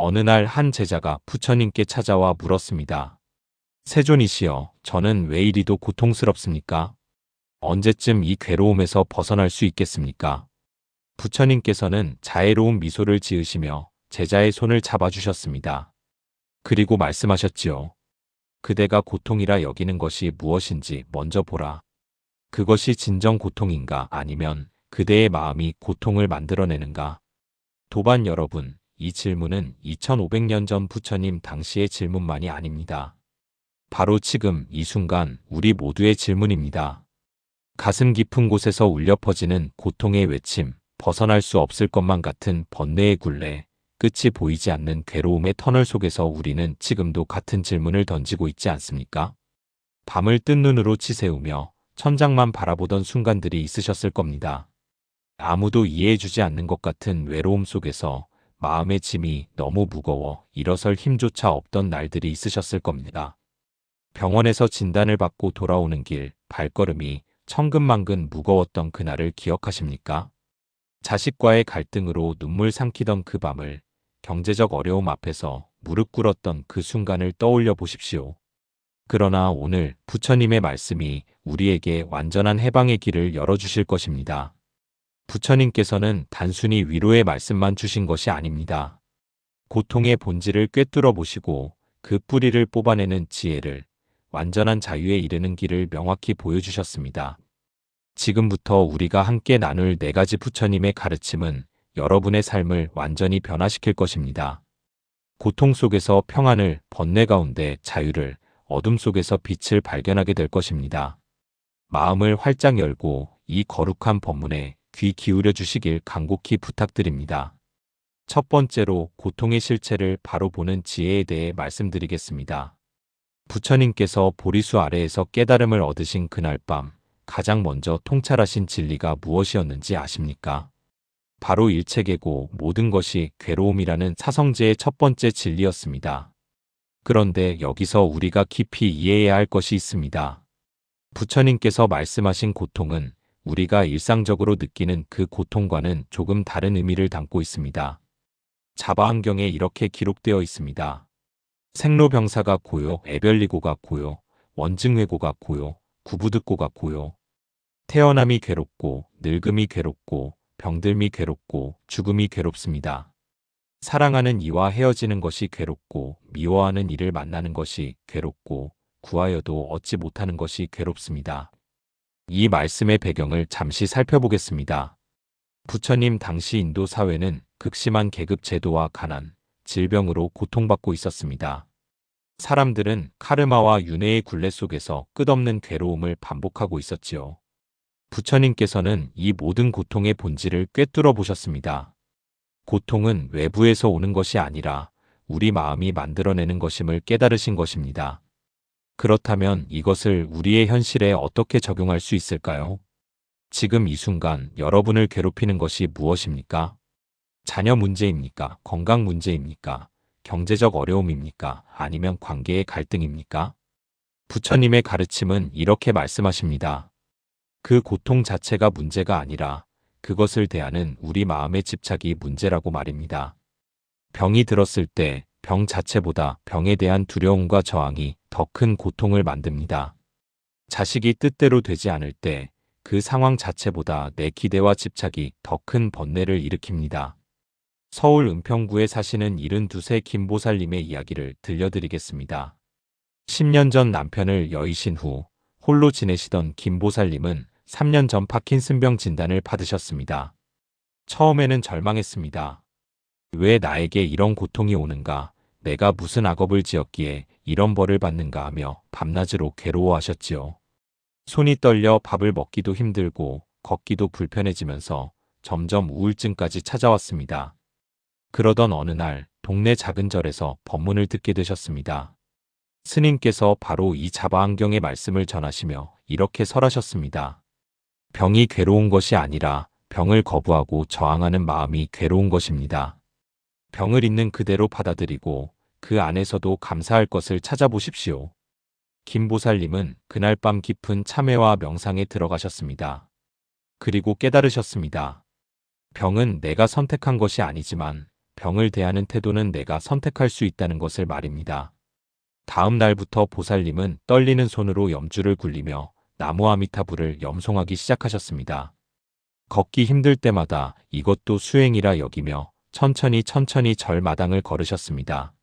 어느 날 한 제자가 부처님께 찾아와 물었습니다. 세존이시여, 저는 왜 이리도 고통스럽습니까? 언제쯤 이 괴로움에서 벗어날 수 있겠습니까? 부처님께서는 자애로운 미소를 지으시며 제자의 손을 잡아주셨습니다. 그리고 말씀하셨지요. 그대가 고통이라 여기는 것이 무엇인지 먼저 보라. 그것이 진정 고통인가 아니면 그대의 마음이 고통을 만들어내는가? 도반 여러분, 이 질문은 2500년 전 부처님 당시의 질문만이 아닙니다. 바로 지금 이 순간 우리 모두의 질문입니다. 가슴 깊은 곳에서 울려 퍼지는 고통의 외침, 벗어날 수 없을 것만 같은 번뇌의 굴레, 끝이 보이지 않는 괴로움의 터널 속에서 우리는 지금도 같은 질문을 던지고 있지 않습니까? 밤을 뜬 눈으로 치세우며 천장만 바라보던 순간들이 있으셨을 겁니다. 아무도 이해해주지 않는 것 같은 외로움 속에서 마음의 짐이 너무 무거워 일어설 힘조차 없던 날들이 있으셨을 겁니다. 병원에서 진단을 받고 돌아오는 길 발걸음이 천근만근 무거웠던 그날을 기억하십니까? 자식과의 갈등으로 눈물 삼키던 그 밤을 경제적 어려움 앞에서 무릎 꿇었던 그 순간을 떠올려 보십시오. 그러나 오늘 부처님의 말씀이 우리에게 완전한 해방의 길을 열어주실 것입니다. 부처님께서는 단순히 위로의 말씀만 주신 것이 아닙니다. 고통의 본질을 꿰뚫어 보시고 그 뿌리를 뽑아내는 지혜를 완전한 자유에 이르는 길을 명확히 보여주셨습니다. 지금부터 우리가 함께 나눌 네 가지 부처님의 가르침은 여러분의 삶을 완전히 변화시킬 것입니다. 고통 속에서 평안을, 번뇌 가운데 자유를, 어둠 속에서 빛을 발견하게 될 것입니다. 마음을 활짝 열고 이 거룩한 법문에 귀 기울여 주시길 간곡히 부탁드립니다. 첫 번째로 고통의 실체를 바로 보는 지혜에 대해 말씀드리겠습니다. 부처님께서 보리수 아래에서 깨달음을 얻으신 그날 밤 가장 먼저 통찰하신 진리가 무엇이었는지 아십니까? 바로 일체계고 모든 것이 괴로움이라는 사성제의 첫 번째 진리였습니다. 그런데 여기서 우리가 깊이 이해해야 할 것이 있습니다. 부처님께서 말씀하신 고통은 우리가 일상적으로 느끼는 그 고통과는 조금 다른 의미를 담고 있습니다. 자바안경에 이렇게 기록되어 있습니다. 생로병사가 고요, 애별리고가 고요, 원증회고가 고요, 구부듣고가 고요. 태어남이 괴롭고, 늙음이 괴롭고, 병들미 괴롭고, 죽음이 괴롭습니다. 사랑하는 이와 헤어지는 것이 괴롭고, 미워하는 이를 만나는 것이 괴롭고, 구하여도 얻지 못하는 것이 괴롭습니다. 이 말씀의 배경을 잠시 살펴보겠습니다. 부처님 당시 인도 사회는 극심한 계급 제도와 가난, 질병으로 고통받고 있었습니다. 사람들은 카르마와 윤회의 굴레 속에서 끝없는 괴로움을 반복하고 있었지요. 부처님께서는 이 모든 고통의 본질을 꿰뚫어 보셨습니다. 고통은 외부에서 오는 것이 아니라 우리 마음이 만들어내는 것임을 깨달으신 것입니다. 그렇다면 이것을 우리의 현실에 어떻게 적용할 수 있을까요? 지금 이 순간 여러분을 괴롭히는 것이 무엇입니까? 자녀 문제입니까? 건강 문제입니까? 경제적 어려움입니까? 아니면 관계의 갈등입니까? 부처님의 가르침은 이렇게 말씀하십니다. 그 고통 자체가 문제가 아니라 그것을 대하는 우리 마음의 집착이 문제라고 말입니다. 병이 들었을 때 병 자체보다 병에 대한 두려움과 저항이 더 큰 고통을 만듭니다. 자식이 뜻대로 되지 않을 때 그 상황 자체보다 내 기대와 집착이 더 큰 번뇌를 일으킵니다. 서울 은평구에 사시는 72세 김보살님의 이야기를 들려드리겠습니다. 10년 전 남편을 여의신 후 홀로 지내시던 김보살님은 3년 전 파킨슨병 진단을 받으셨습니다. 처음에는 절망했습니다. 왜 나에게 이런 고통이 오는가? 내가 무슨 악업을 지었기에 이런 벌을 받는가 하며 밤낮으로 괴로워하셨지요. 손이 떨려 밥을 먹기도 힘들고 걷기도 불편해지면서 점점 우울증까지 찾아왔습니다. 그러던 어느 날 동네 작은 절에서 법문을 듣게 되셨습니다. 스님께서 바로 이 자바안경의 말씀을 전하시며 이렇게 설하셨습니다. 병이 괴로운 것이 아니라 병을 거부하고 저항하는 마음이 괴로운 것입니다. 병을 있는 그대로 받아들이고 그 안에서도 감사할 것을 찾아보십시오. 김보살님은 그날 밤 깊은 참회와 명상에 들어가셨습니다. 그리고 깨달으셨습니다. 병은 내가 선택한 것이 아니지만 병을 대하는 태도는 내가 선택할 수 있다는 것을 말입니다. 다음 날부터 보살님은 떨리는 손으로 염주를 굴리며 나무 아미타불을 염송하기 시작하셨습니다. 걷기 힘들 때마다 이것도 수행이라 여기며 천천히 천천히 절마당을 걸으셨습니다.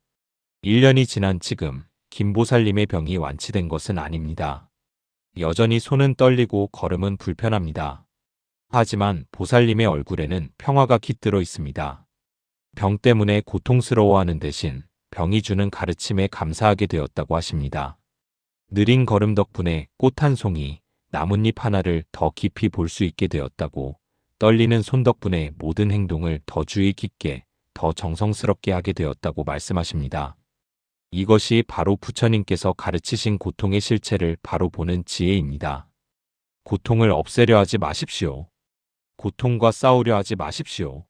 1년이 지난 지금 김보살님의 병이 완치된 것은 아닙니다. 여전히 손은 떨리고 걸음은 불편합니다. 하지만 보살님의 얼굴에는 평화가 깃들어 있습니다. 병 때문에 고통스러워하는 대신 병이 주는 가르침에 감사하게 되었다고 하십니다. 느린 걸음 덕분에 꽃 한 송이, 나뭇잎 하나를 더 깊이 볼 수 있게 되었다고 떨리는 손 덕분에 모든 행동을 더 주의 깊게, 더 정성스럽게 하게 되었다고 말씀하십니다. 이것이 바로 부처님께서 가르치신 고통의 실체를 바로 보는 지혜입니다. 고통을 없애려 하지 마십시오. 고통과 싸우려 하지 마십시오.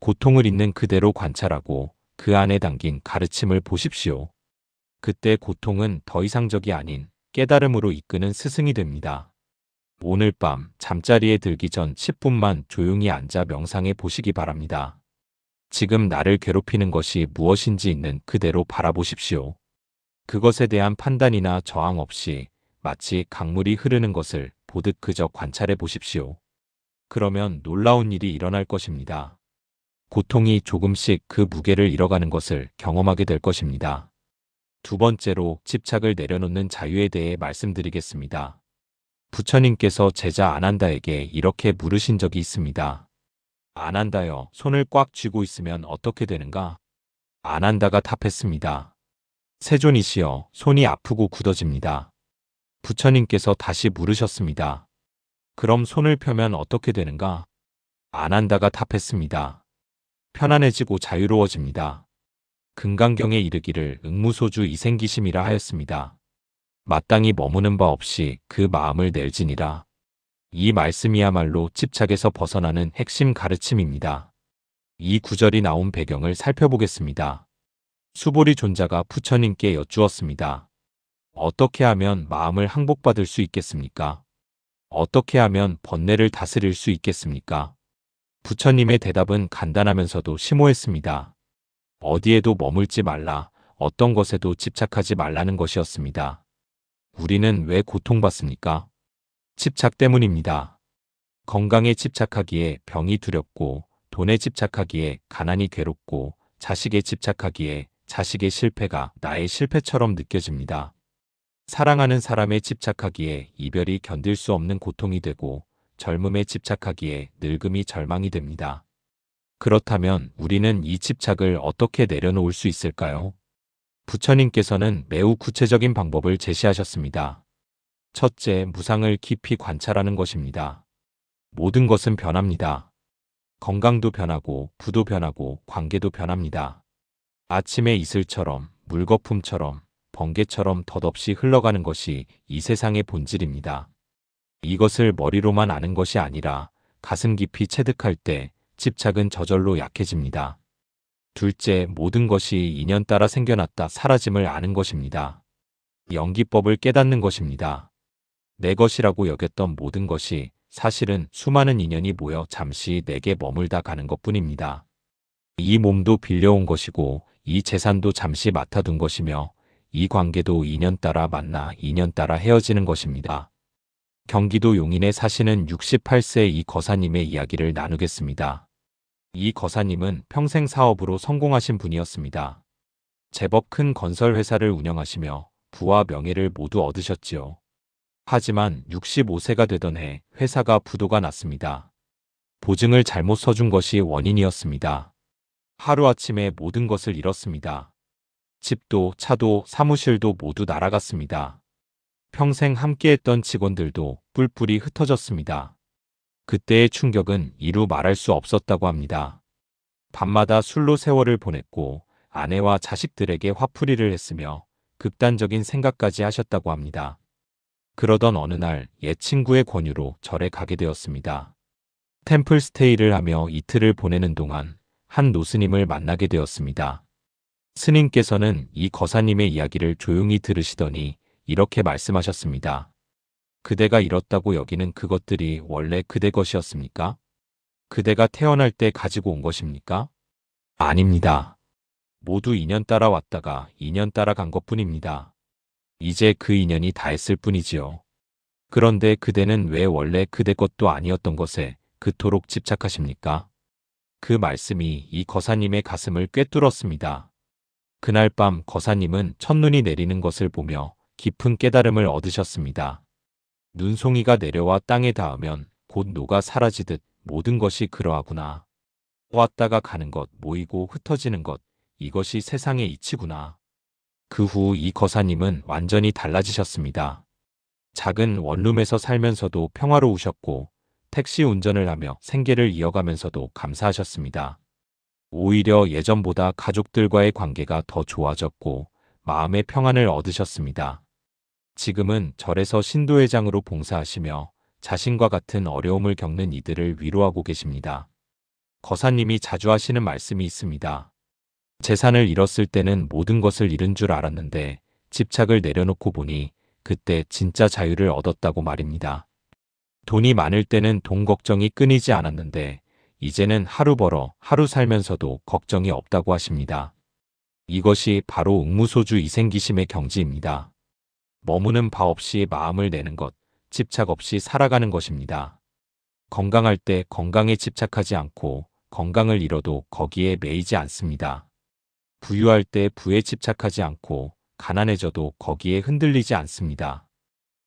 고통을 있는 그대로 관찰하고 그 안에 담긴 가르침을 보십시오. 그때 고통은 더 이상적이 아닌 깨달음으로 이끄는 스승이 됩니다. 오늘 밤 잠자리에 들기 전 10분만 조용히 앉아 명상해 보시기 바랍니다. 지금 나를 괴롭히는 것이 무엇인지 있는 그대로 바라보십시오. 그것에 대한 판단이나 저항 없이 마치 강물이 흐르는 것을 보듯 그저 관찰해 보십시오. 그러면 놀라운 일이 일어날 것입니다. 고통이 조금씩 그 무게를 잃어가는 것을 경험하게 될 것입니다. 두 번째로 집착을 내려놓는 자유에 대해 말씀드리겠습니다. 부처님께서 제자 아난다에게 이렇게 물으신 적이 있습니다. 안 한다요. 손을 꽉 쥐고 있으면 어떻게 되는가? 안 한다가 답했습니다. 세존이시여, 손이 아프고 굳어집니다. 부처님께서 다시 물으셨습니다. 그럼 손을 펴면 어떻게 되는가? 안 한다가 답했습니다. 편안해지고 자유로워집니다. 금강경에 이르기를 응무소주 이생기심이라 하였습니다. 마땅히 머무는 바 없이 그 마음을 낼지니라. 이 말씀이야말로 집착에서 벗어나는 핵심 가르침입니다. 이 구절이 나온 배경을 살펴보겠습니다. 수보리 존자가 부처님께 여쭈었습니다. 어떻게 하면 마음을 항복받을 수 있겠습니까? 어떻게 하면 번뇌를 다스릴 수 있겠습니까? 부처님의 대답은 간단하면서도 심오했습니다. 어디에도 머물지 말라, 어떤 것에도 집착하지 말라는 것이었습니다. 우리는 왜 고통받습니까? 집착 때문입니다. 건강에 집착하기에 병이 두렵고 돈에 집착하기에 가난이 괴롭고 자식에 집착하기에 자식의 실패가 나의 실패처럼 느껴집니다. 사랑하는 사람에 집착하기에 이별이 견딜 수 없는 고통이 되고 젊음에 집착하기에 늙음이 절망이 됩니다. 그렇다면 우리는 이 집착을 어떻게 내려놓을 수 있을까요? 부처님께서는 매우 구체적인 방법을 제시하셨습니다. 첫째, 무상을 깊이 관찰하는 것입니다. 모든 것은 변합니다. 건강도 변하고 부도 변하고 관계도 변합니다. 아침의 이슬처럼 물거품처럼 번개처럼 덧없이 흘러가는 것이 이 세상의 본질입니다. 이것을 머리로만 아는 것이 아니라 가슴 깊이 체득할 때 집착은 저절로 약해집니다. 둘째, 모든 것이 인연 따라 생겨났다 사라짐을 아는 것입니다. 연기법을 깨닫는 것입니다. 내 것이라고 여겼던 모든 것이 사실은 수많은 인연이 모여 잠시 내게 머물다 가는 것 뿐입니다. 이 몸도 빌려온 것이고 이 재산도 잠시 맡아둔 것이며 이 관계도 인연 따라 만나 인연 따라 헤어지는 것입니다. 경기도 용인에 사시는 68세 이 거사님의 이야기를 나누겠습니다. 이 거사님은 평생 사업으로 성공하신 분이었습니다. 제법 큰 건설 회사를 운영하시며 부와 명예를 모두 얻으셨지요. 하지만 65세가 되던 해 회사가 부도가 났습니다. 보증을 잘못 써준 것이 원인이었습니다. 하루아침에 모든 것을 잃었습니다. 집도 차도 사무실도 모두 날아갔습니다. 평생 함께했던 직원들도 뿔뿔이 흩어졌습니다. 그때의 충격은 이루 말할 수 없었다고 합니다. 밤마다 술로 세월을 보냈고 아내와 자식들에게 화풀이를 했으며 극단적인 생각까지 하셨다고 합니다. 그러던 어느 날 옛 친구의 권유로 절에 가게 되었습니다. 템플 스테이를 하며 이틀을 보내는 동안 한 노스님을 만나게 되었습니다. 스님께서는 이 거사님의 이야기를 조용히 들으시더니 이렇게 말씀하셨습니다. 그대가 잃었다고 여기는 그것들이 원래 그대 것이었습니까? 그대가 태어날 때 가지고 온 것입니까? 아닙니다. 모두 인연 따라 왔다가 인연 따라 간 것 뿐입니다. 이제 그 인연이 다 했을 뿐이지요. 그런데 그대는 왜 원래 그대 것도 아니었던 것에 그토록 집착하십니까? 그 말씀이 이 거사님의 가슴을 꿰뚫었습니다. 그날 밤 거사님은 첫눈이 내리는 것을 보며 깊은 깨달음을 얻으셨습니다. 눈송이가 내려와 땅에 닿으면 곧 녹아 사라지듯 모든 것이 그러하구나. 왔다가 가는 것, 모이고 흩어지는 것, 이것이 세상의 이치구나. 그 후 이 거사님은 완전히 달라지셨습니다. 작은 원룸에서 살면서도 평화로우셨고 택시 운전을 하며 생계를 이어가면서도 감사하셨습니다. 오히려 예전보다 가족들과의 관계가 더 좋아졌고 마음의 평안을 얻으셨습니다. 지금은 절에서 신도회장으로 봉사하시며 자신과 같은 어려움을 겪는 이들을 위로하고 계십니다. 거사님이 자주 하시는 말씀이 있습니다. 재산을 잃었을 때는 모든 것을 잃은 줄 알았는데 집착을 내려놓고 보니 그때 진짜 자유를 얻었다고 말입니다. 돈이 많을 때는 돈 걱정이 끊이지 않았는데 이제는 하루 벌어 하루 살면서도 걱정이 없다고 하십니다. 이것이 바로 응무소주 이생기심의 경지입니다. 머무는 바 없이 마음을 내는 것, 집착 없이 살아가는 것입니다. 건강할 때 건강에 집착하지 않고 건강을 잃어도 거기에 매이지 않습니다. 부유할 때 부에 집착하지 않고 가난해져도 거기에 흔들리지 않습니다.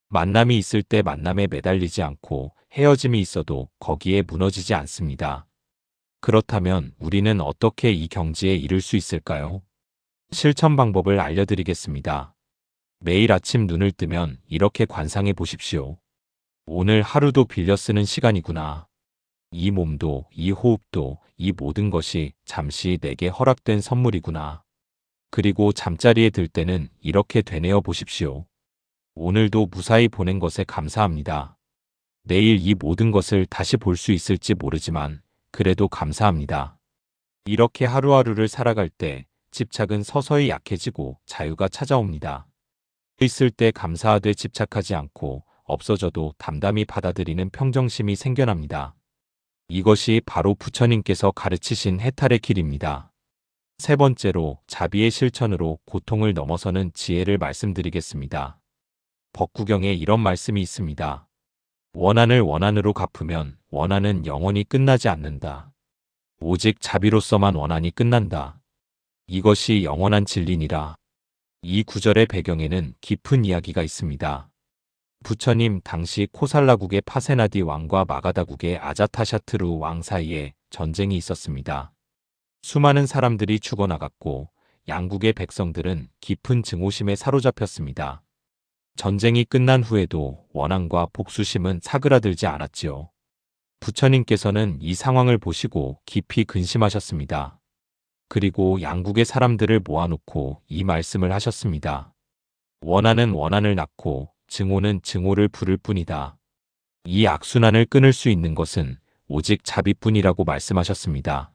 만남이 있을 때 만남에 매달리지 않고 헤어짐이 있어도 거기에 무너지지 않습니다. 그렇다면 우리는 어떻게 이 경지에 이를 수 있을까요? 실천 방법을 알려드리겠습니다. 매일 아침 눈을 뜨면 이렇게 관상해 보십시오. 오늘 하루도 빌려 쓰는 시간이구나. 이 몸도, 이 호흡도, 이 모든 것이 잠시 내게 허락된 선물이구나. 그리고 잠자리에 들 때는 이렇게 되뇌어 보십시오. 오늘도 무사히 보낸 것에 감사합니다. 내일 이 모든 것을 다시 볼 수 있을지 모르지만 그래도 감사합니다. 이렇게 하루하루를 살아갈 때 집착은 서서히 약해지고 자유가 찾아옵니다. 있을 때 감사하되 집착하지 않고 없어져도 담담히 받아들이는 평정심이 생겨납니다. 이것이 바로 부처님께서 가르치신 해탈의 길입니다. 세 번째로 자비의 실천으로 고통을 넘어서는 지혜를 말씀드리겠습니다. 법구경에 이런 말씀이 있습니다. 원한을 원한으로 갚으면 원한은 영원히 끝나지 않는다. 오직 자비로서만 원한이 끝난다. 이것이 영원한 진리니라. 이 구절의 배경에는 깊은 이야기가 있습니다. 부처님 당시 코살라국의 파세나디 왕과 마가다국의 아자타샤트루 왕 사이에 전쟁이 있었습니다. 수많은 사람들이 죽어나갔고 양국의 백성들은 깊은 증오심에 사로잡혔습니다. 전쟁이 끝난 후에도 원한과 복수심은 사그라들지 않았지요. 부처님께서는 이 상황을 보시고 깊이 근심하셨습니다. 그리고 양국의 사람들을 모아놓고 이 말씀을 하셨습니다. 원한은 원한을 낳고 증오는 증오를 부를 뿐이다. 이 악순환을 끊을 수 있는 것은 오직 자비뿐이라고 말씀하셨습니다.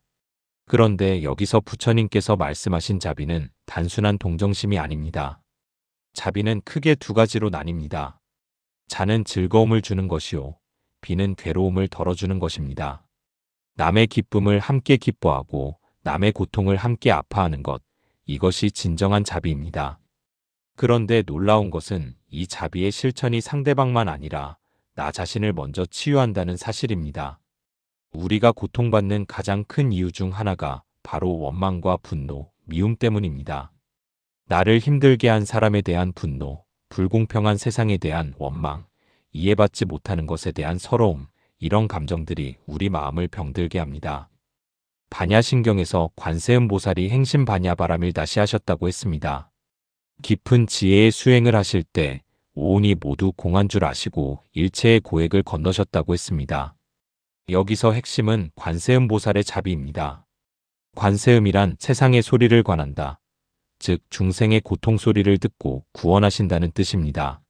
그런데 여기서 부처님께서 말씀하신 자비는 단순한 동정심이 아닙니다. 자비는 크게 두 가지로 나뉩니다. 자는 즐거움을 주는 것이요. 비는 괴로움을 덜어주는 것입니다. 남의 기쁨을 함께 기뻐하고 남의 고통을 함께 아파하는 것, 이것이 진정한 자비입니다. 그런데 놀라운 것은 이 자비의 실천이 상대방만 아니라 나 자신을 먼저 치유한다는 사실입니다. 우리가 고통받는 가장 큰 이유 중 하나가 바로 원망과 분노, 미움 때문입니다. 나를 힘들게 한 사람에 대한 분노, 불공평한 세상에 대한 원망, 이해받지 못하는 것에 대한 서러움, 이런 감정들이 우리 마음을 병들게 합니다. 반야신경에서 관세음 보살이 행신 반야바람일 다시 하셨다고 했습니다. 깊은 지혜의 수행을 하실 때 오온이 모두 공한 줄 아시고 일체의 고액을 건너셨다고 했습니다. 여기서 핵심은 관세음 보살의 자비입니다. 관세음이란 세상의 소리를 관한다. 즉 중생의 고통 소리를 듣고 구원하신다는 뜻입니다.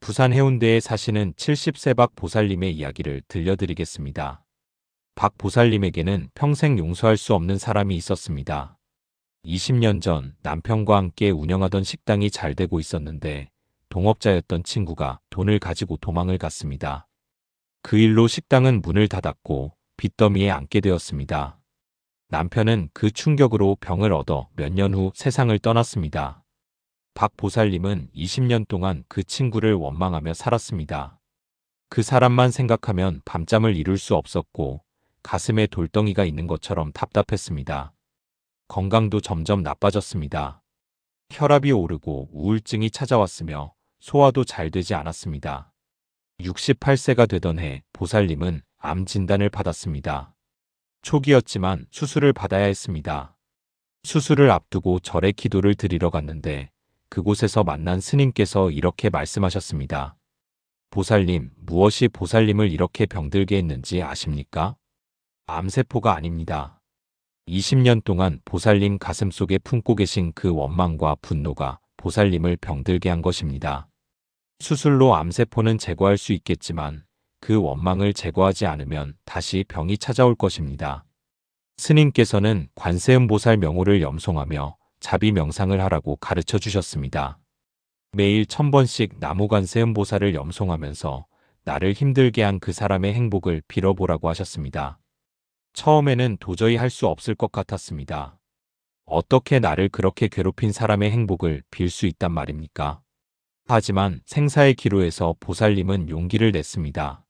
부산 해운대에 사시는 70세 박 보살님의 이야기를 들려드리겠습니다. 박 보살님에게는 평생 용서할 수 없는 사람이 있었습니다. 20년 전 남편과 함께 운영하던 식당이 잘 되고 있었는데 동업자였던 친구가 돈을 가지고 도망을 갔습니다. 그 일로 식당은 문을 닫았고 빚더미에 앉게 되었습니다. 남편은 그 충격으로 병을 얻어 몇 년 후 세상을 떠났습니다. 박 보살님은 20년 동안 그 친구를 원망하며 살았습니다. 그 사람만 생각하면 밤잠을 이룰 수 없었고 가슴에 돌덩이가 있는 것처럼 답답했습니다. 건강도 점점 나빠졌습니다. 혈압이 오르고 우울증이 찾아왔으며 소화도 잘 되지 않았습니다. 68세가 되던 해 보살님은 암 진단을 받았습니다. 초기였지만 수술을 받아야 했습니다. 수술을 앞두고 절에 기도를 드리러 갔는데 그곳에서 만난 스님께서 이렇게 말씀하셨습니다. 보살님, 무엇이 보살님을 이렇게 병들게 했는지 아십니까? 암세포가 아닙니다. 20년 동안 보살님 가슴 속에 품고 계신 그 원망과 분노가 보살님을 병들게 한 것입니다. 수술로 암세포는 제거할 수 있겠지만 그 원망을 제거하지 않으면 다시 병이 찾아올 것입니다. 스님께서는 관세음보살 명호를 염송하며 자비 명상을 하라고 가르쳐 주셨습니다. 매일 천 번씩 나무관세음보살을 염송하면서 나를 힘들게 한 그 사람의 행복을 빌어보라고 하셨습니다. 처음에는 도저히 할 수 없을 것 같았습니다. 어떻게 나를 그렇게 괴롭힌 사람의 행복을 빌 수 있단 말입니까? 하지만 생사의 기로에서 보살님은 용기를 냈습니다.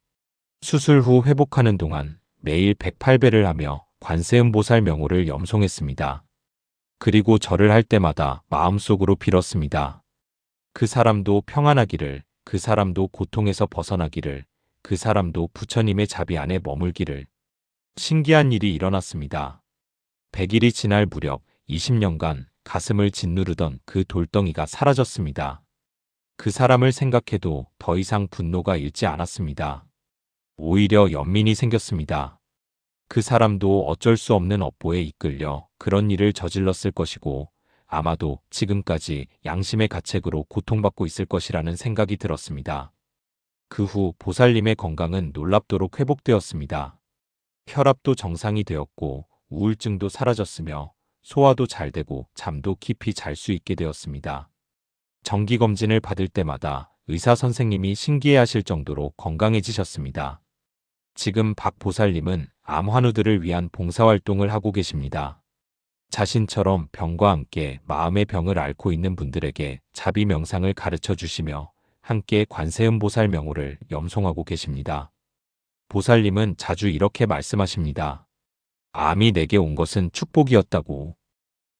수술 후 회복하는 동안 매일 108배를 하며 관세음보살 명호를 염송했습니다. 그리고 절을 할 때마다 마음속으로 빌었습니다. 그 사람도 평안하기를, 그 사람도 고통에서 벗어나기를, 그 사람도 부처님의 자비 안에 머물기를. 신기한 일이 일어났습니다. 100일이 지날 무렵 20년간 가슴을 짓누르던 그 돌덩이가 사라졌습니다. 그 사람을 생각해도 더 이상 분노가 일지 않았습니다. 오히려 연민이 생겼습니다. 그 사람도 어쩔 수 없는 업보에 이끌려 그런 일을 저질렀을 것이고 아마도 지금까지 양심의 가책으로 고통받고 있을 것이라는 생각이 들었습니다. 그 후 보살님의 건강은 놀랍도록 회복되었습니다. 혈압도 정상이 되었고 우울증도 사라졌으며 소화도 잘 되고 잠도 깊이 잘 수 있게 되었습니다. 정기검진을 받을 때마다 의사 선생님이 신기해하실 정도로 건강해지셨습니다. 지금 박 보살님은 암 환우들을 위한 봉사활동을 하고 계십니다. 자신처럼 병과 함께 마음의 병을 앓고 있는 분들에게 자비 명상을 가르쳐 주시며 함께 관세음 보살 명호를 염송하고 계십니다. 보살님은 자주 이렇게 말씀하십니다. 암이 내게 온 것은 축복이었다고.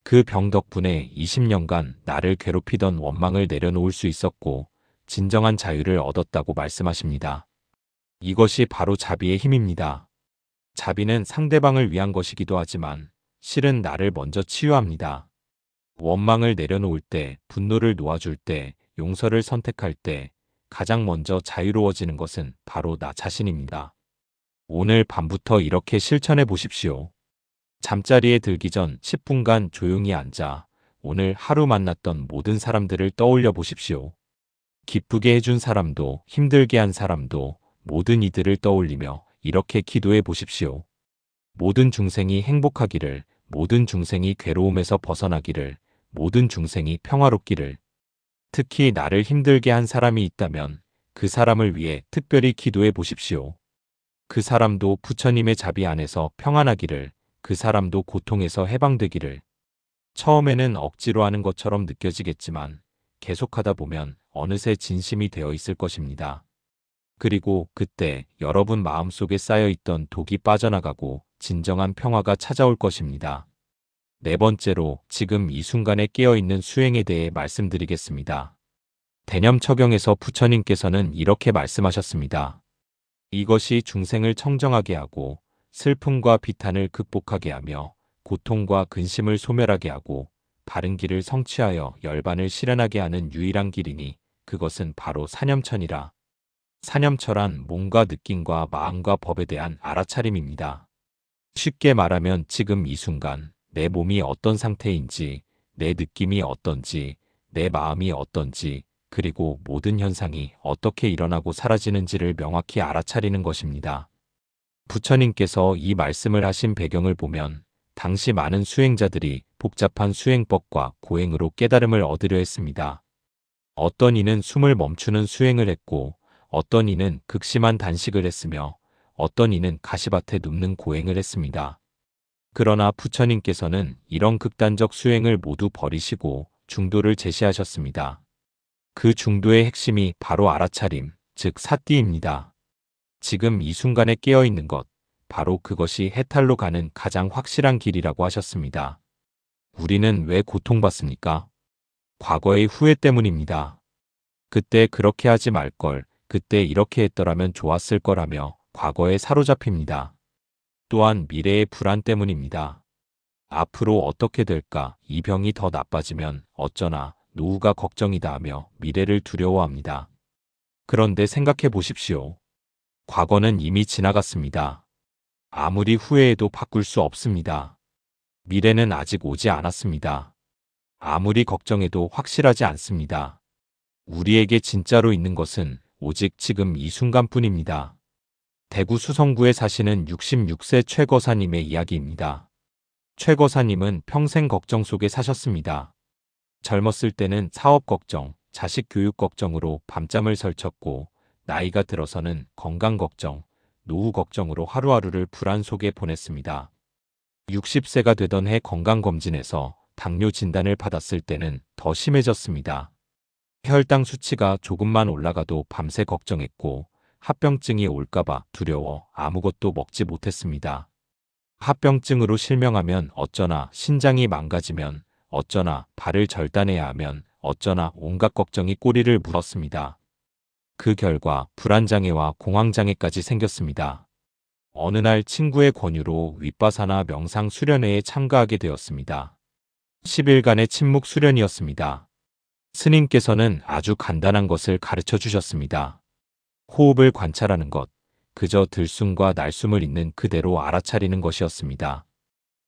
그 병 덕분에 20년간 나를 괴롭히던 원망을 내려놓을 수 있었고 진정한 자유를 얻었다고 말씀하십니다. 이것이 바로 자비의 힘입니다. 자비는 상대방을 위한 것이기도 하지만 실은 나를 먼저 치유합니다. 원망을 내려놓을 때, 분노를 놓아줄 때, 용서를 선택할 때 가장 먼저 자유로워지는 것은 바로 나 자신입니다. 오늘 밤부터 이렇게 실천해 보십시오. 잠자리에 들기 전 10분간 조용히 앉아 오늘 하루 만났던 모든 사람들을 떠올려 보십시오. 기쁘게 해준 사람도 힘들게 한 사람도 모든 이들을 떠올리며 이렇게 기도해 보십시오. 모든 중생이 행복하기를, 모든 중생이 괴로움에서 벗어나기를, 모든 중생이 평화롭기를. 특히 나를 힘들게 한 사람이 있다면 그 사람을 위해 특별히 기도해 보십시오. 그 사람도 부처님의 자비 안에서 평안하기를, 그 사람도 고통에서 해방되기를. 처음에는 억지로 하는 것처럼 느껴지겠지만 계속하다 보면 어느새 진심이 되어 있을 것입니다. 그리고 그때 여러분 마음속에 쌓여있던 독이 빠져나가고 진정한 평화가 찾아올 것입니다. 네 번째로 지금 이 순간에 깨어있는 수행에 대해 말씀드리겠습니다. 대념 처경에서 부처님께서는 이렇게 말씀하셨습니다. 이것이 중생을 청정하게 하고 슬픔과 비탄을 극복하게 하며 고통과 근심을 소멸하게 하고 바른 길을 성취하여 열반을 실현하게 하는 유일한 길이니 그것은 바로 사념천이라. 사념철한 몸과 느낌과 마음과 법에 대한 알아차림입니다. 쉽게 말하면 지금 이 순간 내 몸이 어떤 상태인지, 내 느낌이 어떤지, 내 마음이 어떤지, 그리고 모든 현상이 어떻게 일어나고 사라지는지를 명확히 알아차리는 것입니다. 부처님께서 이 말씀을 하신 배경을 보면 당시 많은 수행자들이 복잡한 수행법과 고행으로 깨달음을 얻으려 했습니다. 어떤 이는 숨을 멈추는 수행을 했고 어떤 이는 극심한 단식을 했으며 어떤 이는 가시밭에 눕는 고행을 했습니다. 그러나 부처님께서는 이런 극단적 수행을 모두 버리시고 중도를 제시하셨습니다. 그 중도의 핵심이 바로 알아차림, 즉 사띠입니다. 지금 이 순간에 깨어 있는 것, 바로 그것이 해탈로 가는 가장 확실한 길이라고 하셨습니다. 우리는 왜 고통받습니까? 과거의 후회 때문입니다. 그때 그렇게 하지 말 걸, 그때 이렇게 했더라면 좋았을 거라며 과거에 사로잡힙니다. 또한 미래의 불안 때문입니다. 앞으로 어떻게 될까, 이 병이 더 나빠지면 어쩌나, 노후가 걱정이다 하며 미래를 두려워합니다. 그런데 생각해 보십시오. 과거는 이미 지나갔습니다. 아무리 후회해도 바꿀 수 없습니다. 미래는 아직 오지 않았습니다. 아무리 걱정해도 확실하지 않습니다. 우리에게 진짜로 있는 것은 오직 지금 이 순간뿐입니다. 대구 수성구에 사시는 66세 최 거사님의 이야기입니다. 최 거사님은 평생 걱정 속에 사셨습니다. 젊었을 때는 사업 걱정, 자식 교육 걱정으로 밤잠을 설쳤고 나이가 들어서는 건강 걱정, 노후 걱정으로 하루하루를 불안 속에 보냈습니다. 60세가 되던 해 건강검진에서 당뇨 진단을 받았을 때는 더 심해졌습니다. 혈당 수치가 조금만 올라가도 밤새 걱정했고 합병증이 올까봐 두려워 아무것도 먹지 못했습니다. 합병증으로 실명하면 어쩌나 신장이 망가지면 어쩌나 발을 절단해야 하면 어쩌나 온갖 걱정이 꼬리를 물었습니다. 그 결과 불안장애와 공황장애까지 생겼습니다. 어느 날 친구의 권유로 윗바사나 명상 수련회에 참가하게 되었습니다. 10일간의 침묵 수련이었습니다. 스님께서는 아주 간단한 것을 가르쳐 주셨습니다. 호흡을 관찰하는 것, 그저 들숨과 날숨을 있는 그대로 알아차리는 것이었습니다.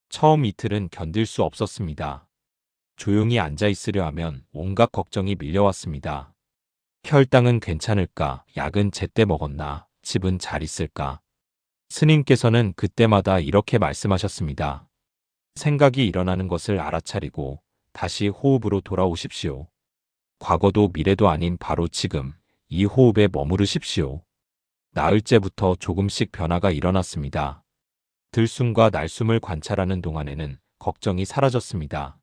처음 이틀은 견딜 수 없었습니다. 조용히 앉아 있으려 하면 온갖 걱정이 밀려왔습니다. 혈당은 괜찮을까? 약은 제때 먹었나? 집은 잘 있을까? 스님께서는 그때마다 이렇게 말씀하셨습니다. 생각이 일어나는 것을 알아차리고 다시 호흡으로 돌아오십시오. 과거도 미래도 아닌 바로 지금 이 호흡에 머무르십시오. 나흘째부터 조금씩 변화가 일어났습니다. 들숨과 날숨을 관찰하는 동안에는 걱정이 사라졌습니다.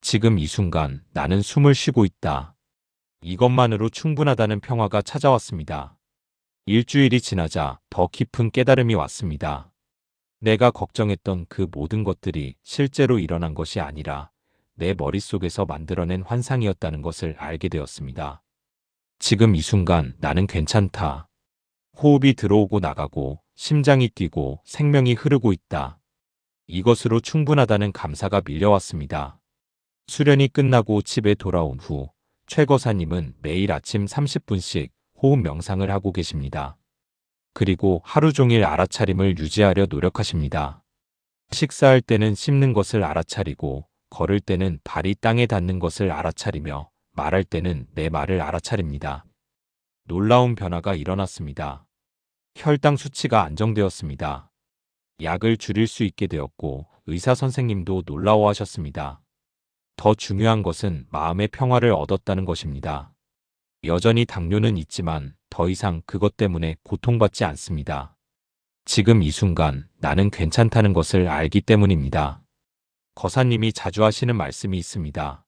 지금 이 순간 나는 숨을 쉬고 있다. 이것만으로 충분하다는 평화가 찾아왔습니다. 일주일이 지나자 더 깊은 깨달음이 왔습니다. 내가 걱정했던 그 모든 것들이 실제로 일어난 것이 아니라 내 머릿속에서 만들어낸 환상이었다는 것을 알게 되었습니다. 지금 이 순간 나는 괜찮다. 호흡이 들어오고 나가고 심장이 뛰고 생명이 흐르고 있다. 이것으로 충분하다는 감사가 밀려왔습니다. 수련이 끝나고 집에 돌아온 후 최거사님은 매일 아침 30분씩 호흡 명상을 하고 계십니다. 그리고 하루 종일 알아차림을 유지하려 노력하십니다. 식사할 때는 씹는 것을 알아차리고 걸을 때는 발이 땅에 닿는 것을 알아차리며 말할 때는 내 말을 알아차립니다. 놀라운 변화가 일어났습니다. 혈당 수치가 안정되었습니다. 약을 줄일 수 있게 되었고 의사 선생님도 놀라워하셨습니다. 더 중요한 것은 마음의 평화를 얻었다는 것입니다. 여전히 당뇨는 있지만 더 이상 그것 때문에 고통받지 않습니다. 지금 이 순간 나는 괜찮다는 것을 알기 때문입니다. 거사님이 자주 하시는 말씀이 있습니다.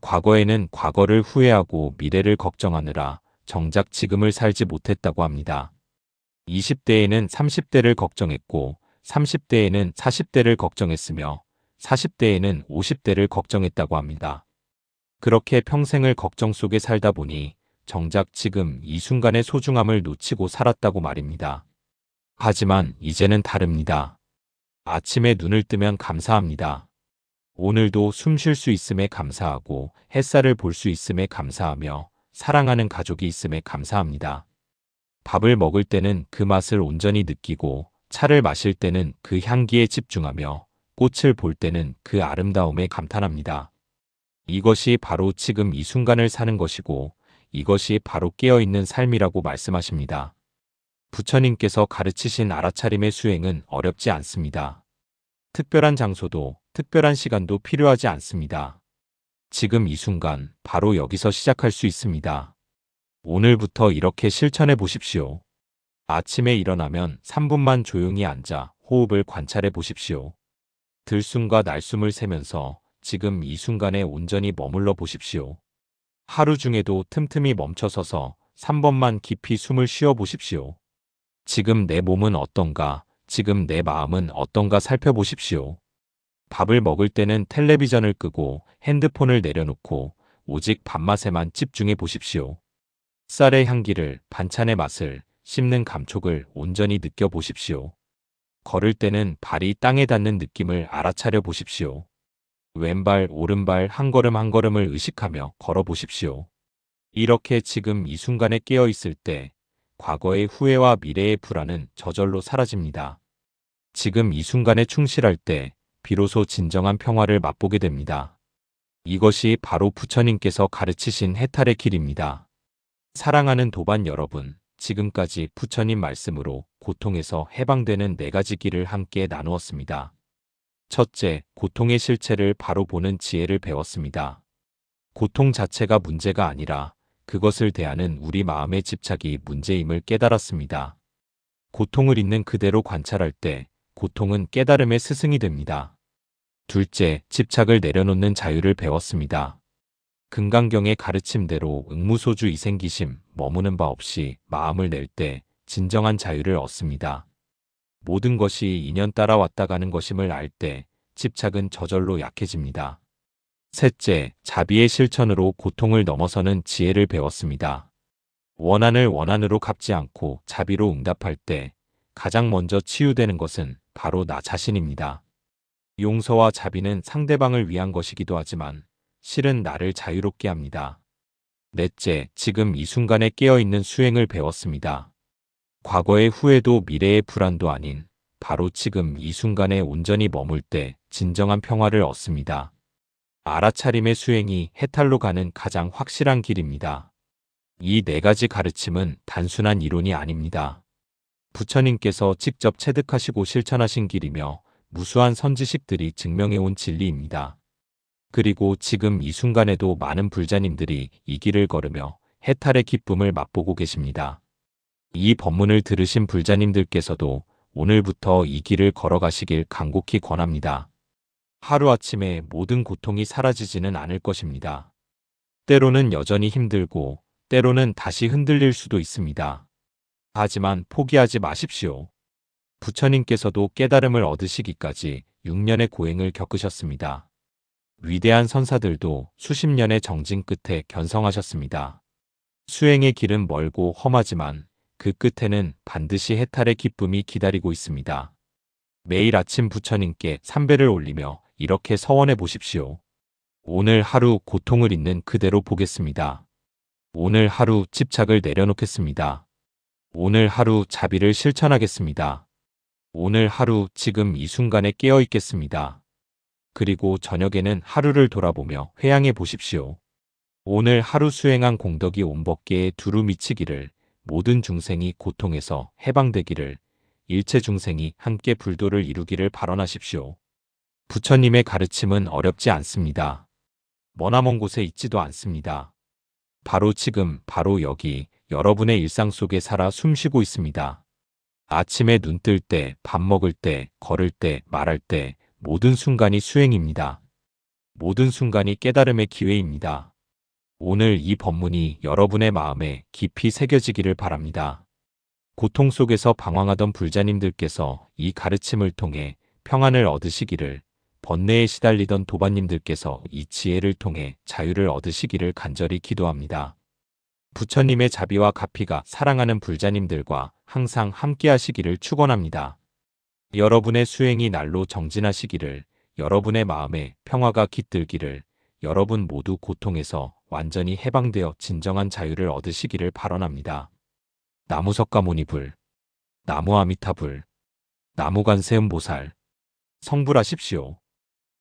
과거에는 과거를 후회하고 미래를 걱정하느라 정작 지금을 살지 못했다고 합니다. 20대에는 30대를 걱정했고 30대에는 40대를 걱정했으며 40대에는 50대를 걱정했다고 합니다. 그렇게 평생을 걱정 속에 살다 보니 정작 지금 이 순간의 소중함을 놓치고 살았다고 말입니다. 하지만 이제는 다릅니다. 아침에 눈을 뜨면 감사합니다. 오늘도 숨 쉴 수 있음에 감사하고 햇살을 볼 수 있음에 감사하며 사랑하는 가족이 있음에 감사합니다. 밥을 먹을 때는 그 맛을 온전히 느끼고 차를 마실 때는 그 향기에 집중하며 꽃을 볼 때는 그 아름다움에 감탄합니다. 이것이 바로 지금 이 순간을 사는 것이고 이것이 바로 깨어있는 삶이라고 말씀하십니다. 부처님께서 가르치신 알아차림의 수행은 어렵지 않습니다. 특별한 장소도 특별한 시간도 필요하지 않습니다. 지금 이 순간 바로 여기서 시작할 수 있습니다. 오늘부터 이렇게 실천해 보십시오. 아침에 일어나면 3분만 조용히 앉아 호흡을 관찰해 보십시오. 들숨과 날숨을 세면서 지금 이 순간에 온전히 머물러 보십시오. 하루 중에도 틈틈이 멈춰서서 3번만 깊이 숨을 쉬어 보십시오. 지금 내 몸은 어떤가, 지금 내 마음은 어떤가 살펴보십시오. 밥을 먹을 때는 텔레비전을 끄고 핸드폰을 내려놓고 오직 밥맛에만 집중해 보십시오. 쌀의 향기를, 반찬의 맛을, 씹는 감촉을 온전히 느껴보십시오. 걸을 때는 발이 땅에 닿는 느낌을 알아차려 보십시오. 왼발, 오른발 한 걸음 한 걸음을 의식하며 걸어 보십시오. 이렇게 지금 이 순간에 깨어 있을 때 과거의 후회와 미래의 불안은 저절로 사라집니다. 지금 이 순간에 충실할 때 비로소 진정한 평화를 맛보게 됩니다. 이것이 바로 부처님께서 가르치신 해탈의 길입니다. 사랑하는 도반 여러분, 지금까지 부처님 말씀으로 고통에서 해방되는 네 가지 길을 함께 나누었습니다. 첫째, 고통의 실체를 바로 보는 지혜를 배웠습니다. 고통 자체가 문제가 아니라 그것을 대하는 우리 마음의 집착이 문제임을 깨달았습니다. 고통을 있는 그대로 관찰할 때 고통은 깨달음의 스승이 됩니다. 둘째, 집착을 내려놓는 자유를 배웠습니다. 금강경의 가르침대로 응무소주 이생기심, 머무는 바 없이 마음을 낼 때 진정한 자유를 얻습니다. 모든 것이 인연 따라 왔다 가는 것임을 알 때 집착은 저절로 약해집니다. 셋째, 자비의 실천으로 고통을 넘어서는 지혜를 배웠습니다. 원한을 원한으로 갚지 않고 자비로 응답할 때 가장 먼저 치유되는 것은 바로 나 자신입니다. 용서와 자비는 상대방을 위한 것이기도 하지만 실은 나를 자유롭게 합니다. 넷째, 지금 이 순간에 깨어있는 수행을 배웠습니다. 과거의 후회도 미래의 불안도 아닌 바로 지금 이 순간에 온전히 머물 때 진정한 평화를 얻습니다. 알아차림의 수행이 해탈로 가는 가장 확실한 길입니다. 이 네 가지 가르침은 단순한 이론이 아닙니다. 부처님께서 직접 체득하시고 실천하신 길이며 무수한 선지식들이 증명해온 진리입니다. 그리고 지금 이 순간에도 많은 불자님들이 이 길을 걸으며 해탈의 기쁨을 맛보고 계십니다. 이 법문을 들으신 불자님들께서도 오늘부터 이 길을 걸어가시길 간곡히 권합니다. 하루아침에 모든 고통이 사라지지는 않을 것입니다. 때로는 여전히 힘들고 때로는 다시 흔들릴 수도 있습니다. 하지만 포기하지 마십시오. 부처님께서도 깨달음을 얻으시기까지 6년의 고행을 겪으셨습니다. 위대한 선사들도 수십 년의 정진 끝에 견성하셨습니다. 수행의 길은 멀고 험하지만 그 끝에는 반드시 해탈의 기쁨이 기다리고 있습니다. 매일 아침 부처님께 삼배를 올리며 이렇게 서원해 보십시오. 오늘 하루 고통을 있는 그대로 보겠습니다. 오늘 하루 집착을 내려놓겠습니다. 오늘 하루 자비를 실천하겠습니다. 오늘 하루 지금 이 순간에 깨어 있겠습니다. 그리고 저녁에는 하루를 돌아보며 회양해 보십시오. 오늘 하루 수행한 공덕이 온 법계에 두루 미치기를 모든 중생이 고통에서 해방되기를 일체 중생이 함께 불도를 이루기를 발언하십시오. 부처님의 가르침은 어렵지 않습니다. 머나먼 곳에 있지도 않습니다. 바로 지금, 바로 여기 여러분의 일상 속에 살아 숨쉬고 있습니다. 아침에 눈 뜰 때, 밥 먹을 때, 걸을 때, 말할 때 모든 순간이 수행입니다. 모든 순간이 깨달음의 기회입니다. 오늘 이 법문이 여러분의 마음에 깊이 새겨지기를 바랍니다. 고통 속에서 방황하던 불자님들께서 이 가르침을 통해 평안을 얻으시기를 번뇌에 시달리던 도반님들께서 이 지혜를 통해 자유를 얻으시기를 간절히 기도합니다. 부처님의 자비와 가피가 사랑하는 불자님들과 항상 함께 하시기를 축원합니다. 여러분의 수행이 날로 정진하시기를 여러분의 마음에 평화가 깃들기를 여러분 모두 고통에서 완전히 해방되어 진정한 자유를 얻으시기를 발언합니다. 나무석가모니불 나무아미타불 나무관세음보살 성불하십시오.